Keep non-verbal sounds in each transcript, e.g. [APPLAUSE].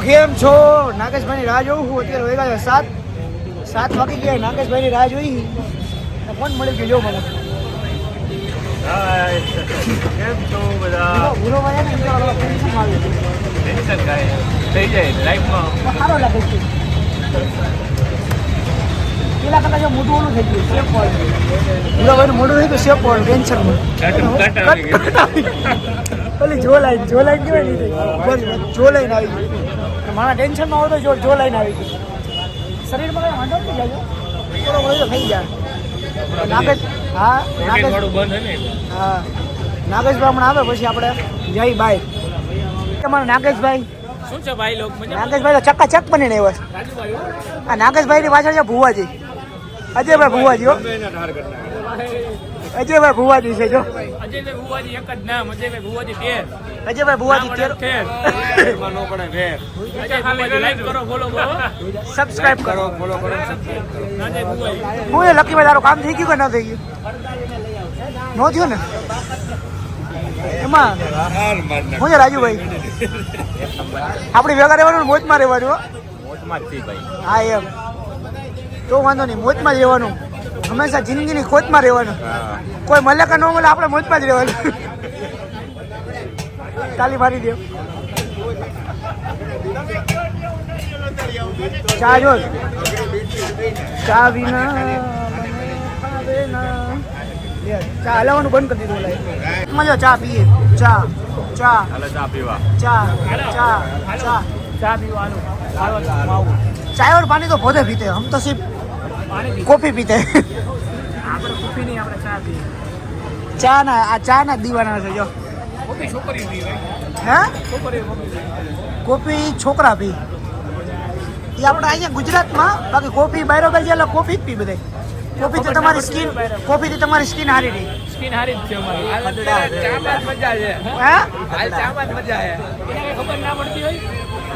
કેમ છો નાગેશભાઈની રાહ જોઉં છું અત્યારે છે સાત સાત વાગી ગયા નાગેશભાઈની રાહ જોઈ કોણ મળી ગયો જો મને. કેમ છો બધા વાળા ને ટેન્શન આવી ટેન્શન કાંઈ થઈ જાય લાઈફમાં સારો લાગે છે પેલા કરતા જો મોટું ઓલું થઈ ગયું શેપ વાળું ભૂરો ભાઈનું મોટું થઈ ગયું શેપ વાળું ટેન્શન. ઓલી જો લાઈન જો લાઈન કેવાય નહીં જો લાઈન આવી ગઈ મારા ટેન્શનમાં હોય તો જો જો લાઈન આવી ગઈ. શરીરમાં કઈ વાંધો નથી જાય. થોડો બધો થઈ જાય. નાગેશ હા નાગેશ હે ને નાગેશભાઈ હમણાં આવે પછી આપણે જય બાય. તમારા નાગેશભાઈ શું છે ભાઈ લોક નાગેશભાઈ તો ચક્કાચક બની આવ્યા છે. આ નાગેશભાઈની પાછળ છે ભુવાજી. અજયભાઈ ભુવાજી હો. અજયભાઈ ભુવાજી છે જો. અજયભાઈ ભુવાજી એક જ નામ અજયભાઈ ભુવાજી તેર અજયભાઈ ભુવાજી તેર લાઈક કરો ફોલો કરો. સબસ્ક્રાઇબ કરો. ફોલો કરો હું એ લકીભાઈ તારું કામ થઈ ગયું કે ન થઈ ગયું? નો થયું ને? એમાં? હું છે રાજુભાઈ? આપણે ભેગા રહેવાનું ને મોજમાં રહેવાનું હો. જ ભાઈ. હા એમ. તો વાંધો નહીં મોજમાં જ રહેવાનું. હંમેશા જિંદગીની ખોજમાં રહેવાનું. કોઈ મળે કે ન મળે આપણે મોજમાં જ રહેવાનું. ચાલી મારી દે. ચા જો. ચા વિના ચા હલાવવાનું બંધ કરી દીધું મજા ચા પીએ. ચા ચા ચા પીવા. ચા ચા ચા. ચા પીવાનું. ચાય પાણી તો પોતે પીતે હમ તો સિર્ફ કોફી પીતે? આપણે કોફી નહીં આપણે ચા પીએ. ચા ના આ ચા ના દીવાના છે જો. કોફી છોકરી પી હા? છોકરી કોફી છોકરા પી. એ આપણે અહીંયા ગુજરાતમાં બાકી કોફી બરોબર છે એટલે કોફી જ પી બધે. કોફી તો તમારી સ્કીન કોફી તો તમારી સ્કીન હારી રહી. સ્કીન હારી જ છે અમારી. હાલ અત્યારે ચામાં મજા છે. હા? હાલ ચામાં જ મજા છે. ખબર ના પડતી હોય?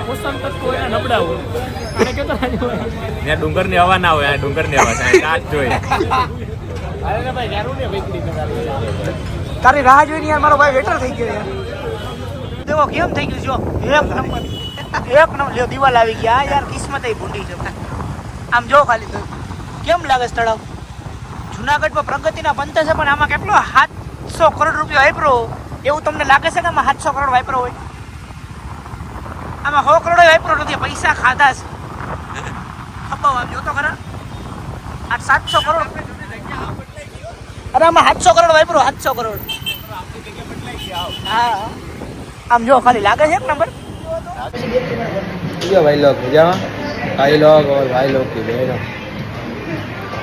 પોષણ તત્વો એના નબળા હોય અને કેતો ત્યાં ડુંગરની હવા ના હોય આ ડુંગરની હવા છે આ જોઈએ. અરે ભાઈ ગારું ને ભાઈ તારી રાહ જોઈને યાર મારો ભાઈ વેટર થઈ ગયો યાર. દેવો કેમ થઈ ગયું? જો એક નંબર એક નંબર લ્યો દિવાલ આવી ગયા યાર કિસ્મત એ ભૂંડી છે આમ જો ખાલી તો. કેમ લાગે છે તળાવ? જુનાગઢમાં પ્રગતિના પંથ છે પણ આમાં કેટલો સાતસો કરોડ રૂપિયા વાપરો? એવું તમને લાગે છે કે આમાં સાતસો કરોડ વાપરો હોય? આમાં સો કરોડ વાપરો નથી પૈસા ખાધા છે ખબર આવ્યો તો ખરા આ સાતસો કરોડ અરે આમાં સાતસો કરોડ વાપરો સાતસો કરોડ હા આમ જો ખાલી લાગે છે એક નંબર ભાઈ લોગ મજામાં ભાઈ લોગ ઓર ભાઈ લોગ કે ભાઈ લોગ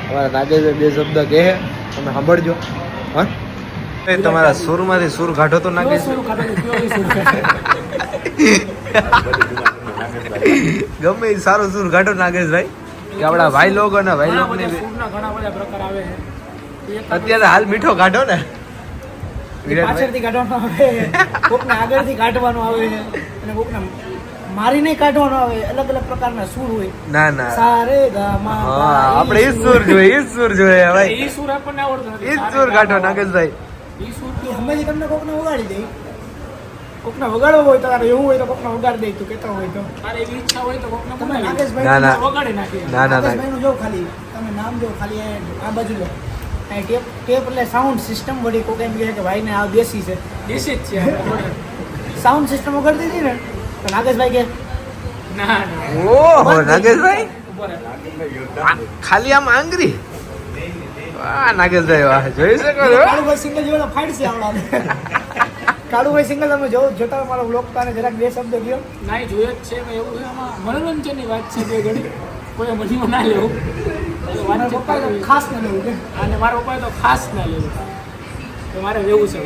અમારા નાગેશ બે શબ્દ કહે તમે સાંભળજો હા એ તમારા સુરમાંથી સુર કાઢો તો નાખે ગમે એ સારો સુર કાઢો નાગેશભાઈ. કે આપણા ભાઈ લોકો ભાઈ ને આવે છે. અત્યારે હાલ મીઠો કાઢો ને. પાછળથી કાઢવાનો આવે. કોકને આગળથી કાઢવાનો આવે. અને કોકને નહીં કાઢવાનો આવે. અલગ અલગ પ્રકારના સુર હોય. ના ના. સારે ગામા આપણે ઈ સુર જોઈએ ઈ સુર જોઈએ ભાઈ. એ સુર આપણને આવડતો નથી. ઈ સુર કાઢો નાગેશભાઈ. ઈ સુર એ હંમેશા તમને કોકને વગાડી દે. કોકને વગાડવો હોય તારે એવું હોય તો કોકને વગાડી દે તું કહેતો હોય તો. તારે એવી ઈચ્છા હોય તો કોકને તમે નાગેશભાઈ ના, ના. વગાડી નાખીએ ના ના ના. નાગેશભાઈનું જો ખાલી તમે નામ જો ખાલી આ- આ બાજુ લો ટેપ ટેપ એટલે સાઉન્ડ સિસ્ટમ વળી કોક એમ કહે કે ભાઈને આ દેશી છે. દેશી જ છે સાઉન્ડ સિસ્ટમ વગાડી દીધી ને તો નાગેશભાઈ કે ના ના. ઓહો નાગેશભાઈ? ખાલી આમ આંગરી વાહ નાગેશભાઈ વાહ જોઈ શકો છો? કાળુભાઈ સિંગલ જેવો ફાડશે આવડા કાળુભાઈ સિંગલ તમે જોવો જોતા મારો બ્લોગ તાને જરાક બે શબ્દ કયો. ના જોયો જ છે એવું છે આમાં મનોરંજનની વાત છે બે ઘડી. કોઈ મજીમાં ના લેવું. મારા પપ્પા તો ખાસ ના લેવું કે. અને મારા પપ્પા તો ખાસ ના લેવું. તો મારે રહેવું છે.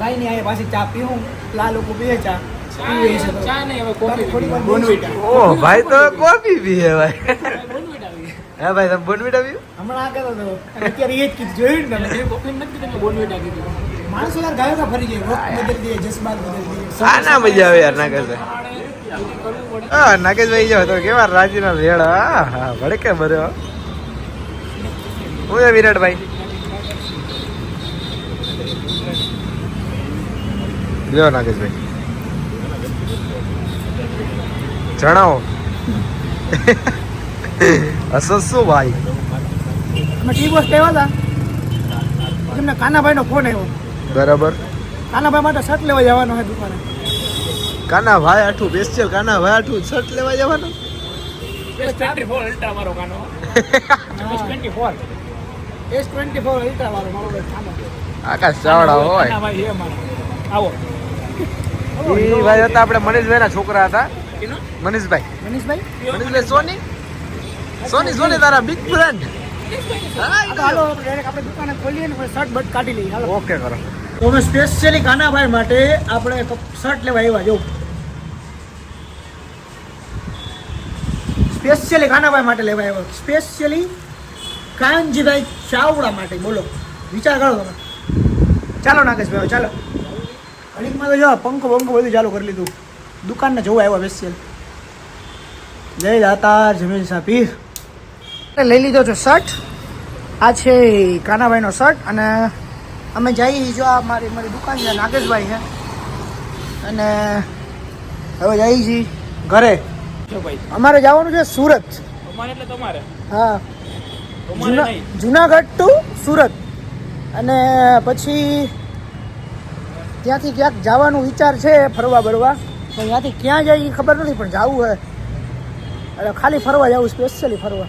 કાંઈ નહીં આ પાછી ચા પીવું લા લોકો પીએ ચા. છે. ચા નહીં હવે કોફી થોડી વાર બોનવીટા. ઓ ભાઈ તો કોફી પીએ ભાઈ. આવી હે ભાઈ તમે બોનવીટા પીઓ હમણાં આ કહેતો હતો અત્યારે એ જ કીધું જોયું ને તમે? કોફી નથી કીધું મેં બોનવીટા કીધું માણસો યાર ગાયો ફરી જાય વખત બદલી દે જસબાલ બદલી દે. આ ના મજા આવે યાર નાગેશભાઈ હા નાગેશભાઈ જાવ તો કેવા રાજીના રેડ હા હા ભડકે બરો હું. છે વિરાટભાઈ? લ્યો નાગેશભાઈ જણાવો. અસર શું ભાઈ અમે ટી બોસ લેવા હતા? તમને કાનાભાઈનો ફોન આવ્યો. બરાબર. કાનાભાઈ માટે શર્ટ લેવા જવાનો છે દુકાને. કાના ભાઈ આઠું સ્પેશિયલ કાના ભાઈ આઠું શર્ટ લેવા જવાનું? એસ ટ્વેન્ટી ફોર અલ્ટ્રા મારો કાનો. S twenty four S twenty four ultra મારો મારો કાનો. આકાશ ચાવડા હોય. ભાઈ હે મારો. આવો. એ ભાઈ હતા આપણે મનીષભાઈ ના છોકરા હતા. મનીષભાઈ. મનીષભાઈ? મનીષભાઈ સોની? સોની સોની તારા બિગ ફ્રેન્ડ હાલો આપણે આપણે દુકાને ખોલીએ ને શર્ટ બટ કાઢી લઈએ. હાલો. ઓકે કરો. તો અમે સ્પેશિયલી કાનાભાઈ માટે આપણે શર્ટ લેવા આવ્યા જો. સ્પેશિયલી કાનાભાઈ માટે લેવા આવ્યો. સ્પેશિયલી કાનજીભાઈ ચાવડા માટે બોલો. વિચાર કરો તમે. ચાલો નાગેશભાઈ ચાલો. ઘડીકમાં તો જો પંખો પંખો બધું ચાલુ કરી લીધું. દુકાનને જોવા આવ્યા સ્પેશિયલ જય દાતાર જમીન સાપી લઈ લીધો છો શર્ટ. આ છે કાનાભાઈનો શર્ટ અને અમે જઈએ જો આ મારી મારી દુકાન છે નાગેશભાઈ છે. અને હવે જઈએ છીએ ઘરે. ભાઈ અમારે જવાનું છે સુરત. એટલે તમારે. હા. જુના જુનાગઢ ટુ સુરત. અને પછી ત્યાંથી ક્યાંક જવાનું વિચાર છે ફરવા બરવા. પણ ત્યાંથી ક્યાં જાય એ ખબર નથી પણ જવું હે. એટલે ખાલી ફરવા જવું સ્પેશિયલી ફરવા.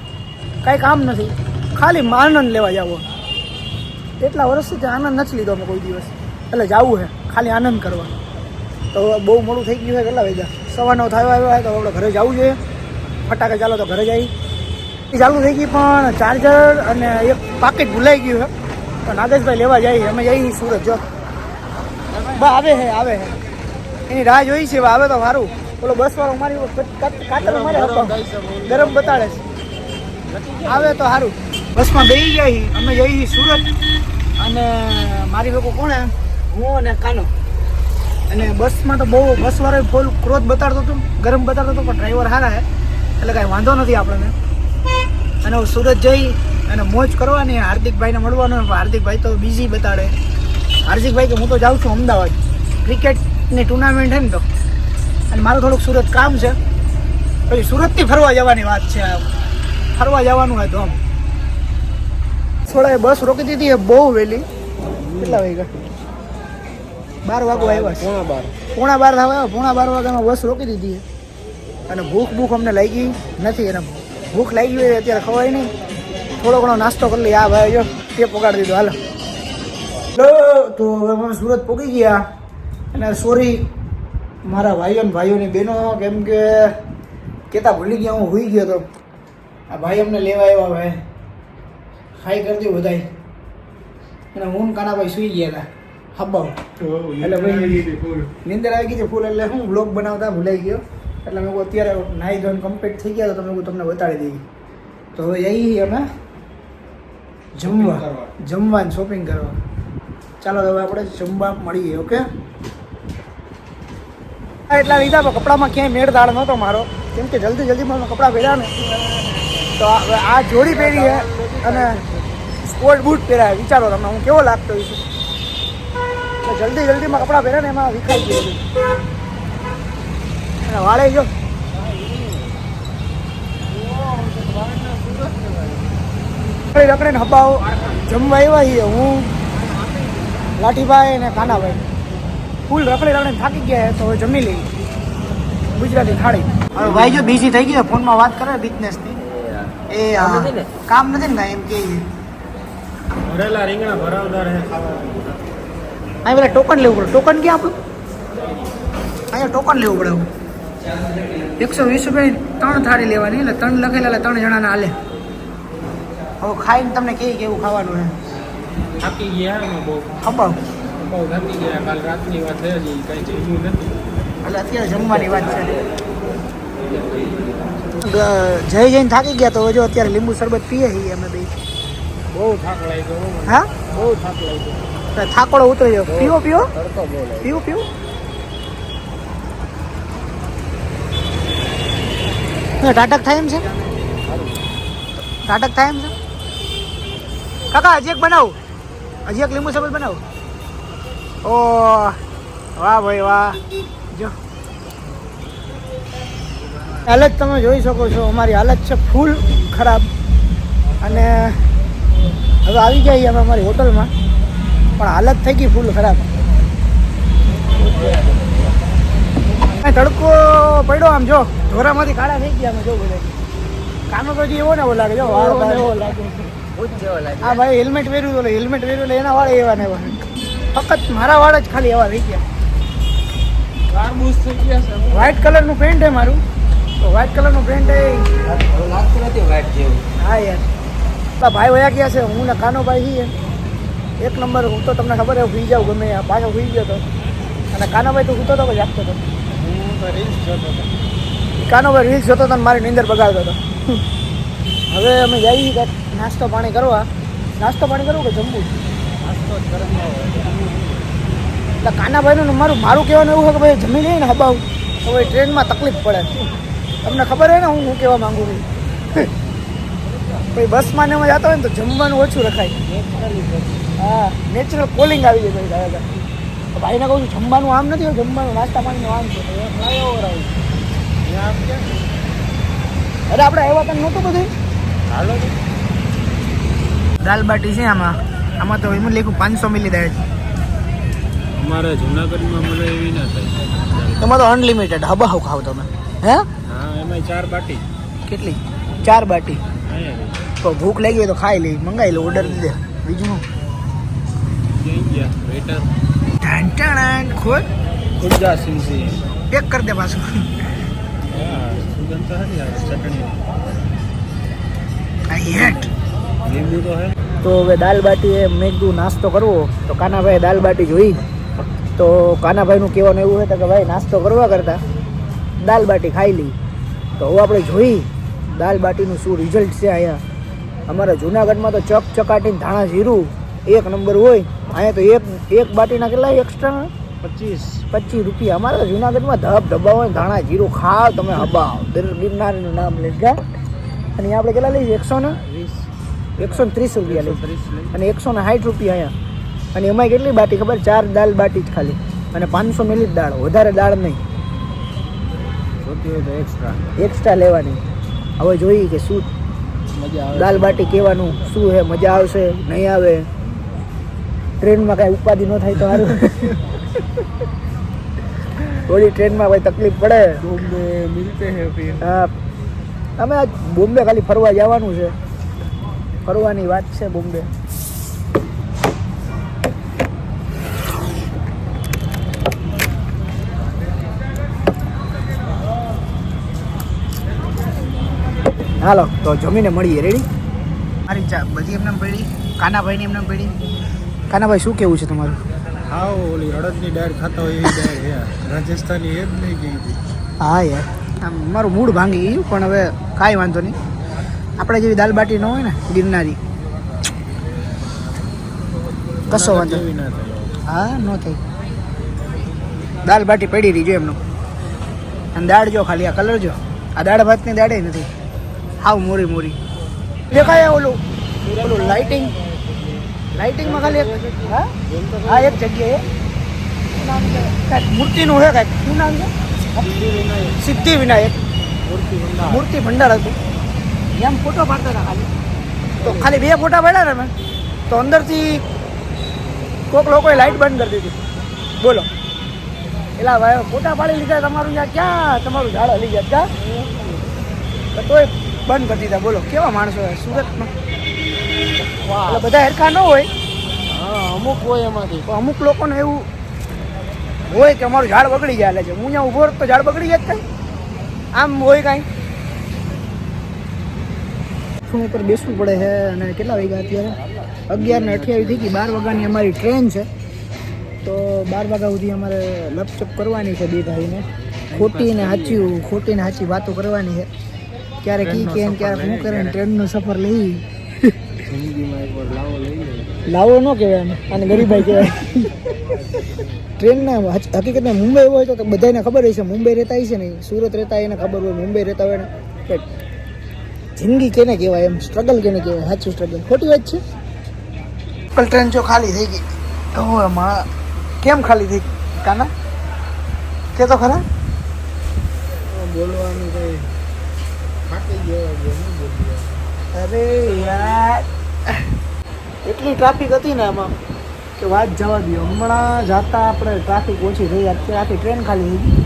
કાંઈ કામ નથી. ખાલી આનંદ લેવા જવું. એટલા વર્ષથી ત્યાં આનંદ નથી લીધો અમે કોઈ દિવસ. એટલે જવું છે ખાલી આનંદ કરવા. તો બહુ મોડું થઈ ગયું છે કેટલા વાગ્યા? સવારનો નવ થયો આવ્યો હોય તો આપણે ઘરે જવું જોઈએ. ફટાકા ચાલો તો ઘરે જઈ એ ચાલુ થઈ ગઈ પણ ચાર્જર અને એક પાકીટ ભૂલાઈ ગયું છે તો નાગેશભાઈ લેવા જાય. અમે જઈએ સુરત જો. બા આવે છે આવે છે એની રાહ જોઈ છે આવે તો સારું. બોલો બસ વાળો મારી કાતર મારે ગરમ બતાડે છે. આવે તો સારું બસમાં બેસી જાય અમે જઈએ સુરત. અને મારી લોકો કોણ? હે? અને કાનો. અને બસમાં તો બહુ બસવાળો ફૂલ ક્રોધ બતાડતો હતો. ગરમ બતાડતો હતો, પણ ડ્રાઈવર સારા હે. એટલે કાંઈ વાંધો નથી આપણને. અને હું સુરત જઈ અને મોજ કરવાની હાર્દિકભાઈને મળવાનું. હાર્દિકભાઈ તો બિઝી બતાડે. હાર્દિકભાઈ કે હું તો જાઉં છું અમદાવાદ. ક્રિકેટની ટુર્નામેન્ટ છે ને તો. અને મારું થોડુંક સુરત કામ છે. પછી સુરતથી ફરવા જવાની વાત છે. ફરવા જવાનું હોય તો આમ. થોડા બસ રોકી દીધી એ બહુ વહેલી. કેટલા વાગ્યા? બાર વાગવા આવ્યા પોણા બાર. પોણા બાર થવા આવ્યા પોણા બાર વાગ્યામાં બસ રોકી દીધી. અને ભૂખ ભૂખ અમને લાગી નથી અને ભૂખ લાગી હોય અત્યારે ખવાય નહીં. થોડો ઘણો નાસ્તો કરી લઈએ. આ ભાઈ જો તે પગાડી દીધો. હાલો. તો હવે અમે સુરત પહોંચી ગયા. અને સોરી મારા ભાઈઓ ને ભાઈઓની બહેનો કેમ કે કહેતા ભૂલી ગયા હું હોઈ ગયો તો. આ ભાઈ અમને લેવા આવ્યા ભાઈ હાઈ કરી દઉં બધાય. અને હું કાનાભાઈ સુઈ ગયા હતા હબ્બા એટલે ભાઈ નિંદર આવી ગઈ છે ફૂલ એટલે હું બ્લોગ બનાવતા ભૂલાઈ ગયો. એટલે મેં અત્યારે નાહી ધોઈને કમ્પ્લીટ થઈ ગયા તો તમે તમને બતાડી દઈએ. તો હવે અહીં અમે જમવા જમવા શોપિંગ કરવા. ચાલો હવે આપણે જમવા મળીએ ઓકે? એટલા લીધા કપડામાં ક્યાંય મેળ દાળ નહોતો મારો. કેમ કે જલ્દી જલ્દીમાં મને કપડાં પહેર્યા ને. તો આ- જોડી પહેરી છે અને સ્પોર્ટ બૂટ પહેર્યા. વિચારો તમે, હું કેવો લાગતો હોઈશ તો જલ્દી, જલ્દીમાં કપડાં પહેરે ને, એમાં વિખાઈ ગયું અને વાળે જો. રખડી રખડીને હબાઓ. જમવા આવ્યા છીએ હું, લાઠીભાઈ અને કાનાભાઈ. ફૂલ રખડે રખડે થાકી ગયા તો જમી લઈએ. ગુજરાતી થાળી. હવે ભાઈ જો બિઝી થઈ ગયો, ફોનમાં વાત કરે બિઝનેસની એ કામ નથી ને? એમ કે ભરેલા રીંગણા ભરાવદાર હે ખાવા અહીં પેલા ટોકન લેવું પડે. ટોકન ક્યાં આપણું અહીંયા ટોકન લેવું પડે એવું એકસો વીસ રૂપિયાની ત્રણ થાળી લેવાની એટલે ત્રણ લખેલા એટલે ત્રણ જણાને હાલે હવે ખાઈને તમને કે કેવું ખાવાનું હે થાકી ગયા બહુ. ખબર? બહુ થાકી ગયા. કાલ રાતની વાત થઈ કઈ જમ્યું નથી. એટલે અત્યારે જમવાની વાત છે. જઈ જઈને થાકી ગયા તો હજુ જો અત્યારે લીંબુ શરબત પીએ છીએ અમે બે. બહુ થાક લાગ્યો હા બહુ થાક લાગ્યો. થાકોડો ઉતરી ગયો પીવો પીવો. પીવો પીવો. ટાટક થાય એમ છે? ટાટક થાય એમ છે? કાકા હજી એક બનાવું. હજી એક લીંબુ શરબત બનાવું. ઓ વાહ ભાઈ વાહ જો હાલત તમે જોઈ શકો છો અમારી હાલત છે ફૂલ ખરાબ. અને હવે આવી જઈએ અમે અમારી હોટલમાં પણ હાલત થઈ ગઈ ફૂલ ખરાબ. તડકો પડ્યો આમ જો ઢોરામાંથી કાળા થઈ ગયા અમે જો બધા. કાનો તો એવો ને એવો લાગે જો એવો લાગે હા ભાઈ હેલ્મેટ પહેર્યું તો હેલ્મેટ પહેર્યું એટલે એના વાળા એવા ને એવા. ફક્ત મારા વાળ જ ખાલી એવા થઈ ગયા. ગયા કલરનું પેન્ટ છે મારું. તો વ્હાઇટ કલરનું પેન્ટ છે લાગતું નથી વાઈટ જેવું હા યાર. પેલા ભાઈ વયા ગયા છે, હું ને કાનો ભાઈ છીએ. એક નંબર, હું તો તમને ખબર છે, હું જાઉં, ગમે. પાછો સુઈ ગયો હતો અને કાનોભાઈ તો સૂતો હતો કે હતો હું તો. રીલ્સ જોતો હતો કાનોભાઈ રીલ્સ જોતો હતો મારી નીંદર બગાડતો હતો હવે અમે કંઈક નાસ્તો પાણી કરવા. નાસ્તો પાણી કરવું કે જમવું? નાસ્તો એટલે કાનાભાઈનું મારું મારું કહેવાનું એવું છે કે ભાઈ જમી લઈએ ને હબાવું. તો ભાઈ ટ્રેનમાં તકલીફ પડે. તમને ખબર હોય ને હું શું કહેવા માંગુ છું? ભાઈ બસમાં ને એમાં જતા હોય ને તો જમવાનું ઓછું રખાય. હા નેચરલ કોલિંગ આવી જાય ભાઈ દાદા ભાઈને કહું છું જમવાનું આમ નથી હોય જમવાનું નાસ્તા પાણીનું આમ છે. ફ્લાયઓવર આવી ત્યાં આમ કેમ અરે આપણે આવ્યા તને નહોતું બધું? હાલો. દાલ બાટી છે આમાં. આમાં તો એમાં લેખું પાંચસો મિલી દાળ. અમારા જુનાગઢમાં મને એવી ના થાય. એમાં તો અનલિમિટેડ હબાવ ખાવ તમે. હે? ચાર બાટી. કેટલી? ચાર બાટી? તો ભૂખ લાગી હોય તો ખાઈ લઈ મંગાવી લો ઓર્ડર દીધે. બીજું ખોલ. ઊર્જા સિંસી પેક કરી દે પાછું. હા તો ચટણી. I hate. તો હવે દાલ બાટી એ મેં કીધું નાસ્તો કરવો. તો કાનાભાઈ દાલ બાટી જોઈ. તો કાનાભાઈનું કહેવાનું એવું હતું કે ભાઈ નાસ્તો કરવા કરતાં. દાલ બાટી ખાઈ લઈ. તો હવે આપણે જોઈ દાલ બાટીનું શું રિઝલ્ટ છે અહીંયા. અમારા જુનાગઢમાં તો ચક ચકાટીને ધાણા જીરું એક નંબર હોય. અહીંયા તો એક એક બાટીના કેટલા એક્સ્ટ્રા પચીસ. પચીસ રૂપિયા. અમારા જુનાગઢમાં ધબ ધબાવો હોય ધાણા જીરું ખાવ તમે હબાવ. દર ગિરનારનું નામ લેતા અને આપણે કેટલા લઈએ? એકસો ને? વીસ. એકસો ને ત્રીસ રૂપિયા લઈએ. અને એકસો ને સાઠ રૂપિયા અહીંયા. અને એમાં કેટલી બાટી ખબર? ચાર દાલ બાટી જ ખાલી. અને પાંચસો મિલી જ દાળ. વધારે દાળ નહીં. જોતી હોય તો એક્સ્ટ્રા એક્સ્ટ્રા લેવાની. હવે જોઈએ કે શું મજા આવે. દાલ બાટી કહેવાનું શું છે મજા આવશે નહીં આવે? ટ્રેનમાં કાંઈ ઉપાધિ ન થાય તો સારું થોડી [LAUGHS] ટ્રેનમાં કોઈ તકલીફ પડે? બોમ્બે મિલતે હે ફિર. હા. અમે આજ બોમ્બે ખાલી ફરવા જવાનું છે. ફરવાની વાત છે બોમ્બે. હાલો તો જમીને મળીએ. રેડી મારી ચા બધી એમને પડી. કાનાભાઈની એમને પડી. કાનાભાઈ શું કેવું છે તમારું? હા ઓલી અડદની દાળ ખાતા હોય એવી દાળ હે રાજસ્થાની એ જ નહીં ગઈ હતી હા યાર. આમ મારું મૂડ ભાંગી ગયું પણ હવે કાંઈ વાંધો નહીં. આપણે જેવી દાલ બાટી ન હોય ને ગિરનારી. કશો વાંધો હા ન થઈ દાલ બાટી પડી રહી જો એમનું. અને દાળ જો ખાલી આ કલર જો. આ દાળ ભાતની દાળે નથી. હાવ મોરી મોરી. દેખાય ઓલું ઓલું લાઇટિંગ લાઇટિંગમાં ખાલી એક, હા? હા, એક જગ્યાએ. કાંઈક મૂર્તિનું છે કાંઈક? શું નામ છે? સિદ્ધિ વિનાયક. મૂર્તિ ભંડાર હતું. એમ ફોટો પાડતા હતા ખાલી. તો ખાલી બે ફોટા પાડ્યા ને મેં તો અંદરથી કોઈક લોકોએ લાઇટ બંધ કરી દીધી. બોલો. એલા ભાઈ ફોટા પાડી લીધા, તમારું ત્યાં ક્યાં? તમારું ઝાડ હલી ગયા. ક્યાં? તો તોય બંધ કરી દીધા. બોલો કેવા માણસો હોય સુરતમાં? એટલે બધા હેરખા ન હોય? હા અમુક હોય એમાંથી. પણ અમુક લોકોને એવું હોય કે અમારું ઝાડ બગડી જાય. છે હું અહીંયા ઊભો તો ઝાડ બગડી જાય કાંઈ. આમ હોય કાંઈ. શું ઉપર બેસવું પડે છે અને કેટલા વાગ્યા અત્યારે? અગિયાર ને અઠ્યાવીસ થઈ ગઈ. બાર વાગ્યાની અમારી ટ્રેન છે. તો બાર વાગ્યા સુધી અમારે લપચપ કરવાની છે બે ભાઈને. ખોટી ને સાચી ખોટી ને સાચી વાતો કરવાની છે. ક્યારેક ઈ કે ને ક્યારેક હું કરે ને ટ્રેનનો સફર લઈ. લાવો ન કહેવાય અને ગરીબાઈ કહેવાય. ટ્રેનના હકીકતમાં મુંબઈ હોય તો બધાને ખબર હોય છે મુંબઈ રહેતા હશે છે ને સુરત રહેતા એને ખબર હોય મુંબઈ રહેતા હોય ને કે જિંદગી કેને કહેવાય એમ સ્ટ્રગલ કેને કહેવાય સાચું સ્ટ્રગલ ખોટી વાત છે? લોકલ ટ્રેન જો ખાલી થઈ ગઈ. તો એમાં કેમ ખાલી થઈ ગઈ? કાના? કે તો ખરા? બોલવાનું કઈ. અરે યાર. એટલી ટ્રાફિક હતી ને આમાં કે વાત જવા દો. હમણાં જાતા આપણે ટ્રાફિક ઓછી થઈ. અત્યારે આખી ટ્રેન ખાલી થઈ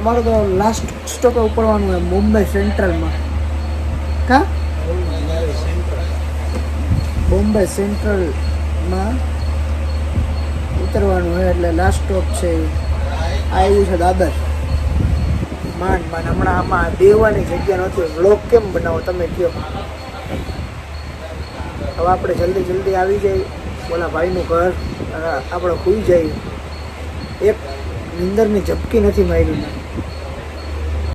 અમારું તો લાસ્ટ સ્ટોપે ઉપડવાનું હોય, મુંબઈ સેન્ટ્રલમાં કા? બોમ્બે સેન્ટ્રલમાં ઉતરવાનું હોય એટલે લાસ્ટ સ્ટોપ છે આવ્યું છે દાદર. માંડ માંડ હમણાં આમાં દેવાની જગ્યા નથી વ્લોગ કેમ બનાવો તમે કહો હવે આપણે જલ્દી જલ્દી આવી જઈએ. ઓલા ભાઈનું ઘર આપણે ખુઈ જઈએ એક નિંદરની ઝપકી નથી મારી.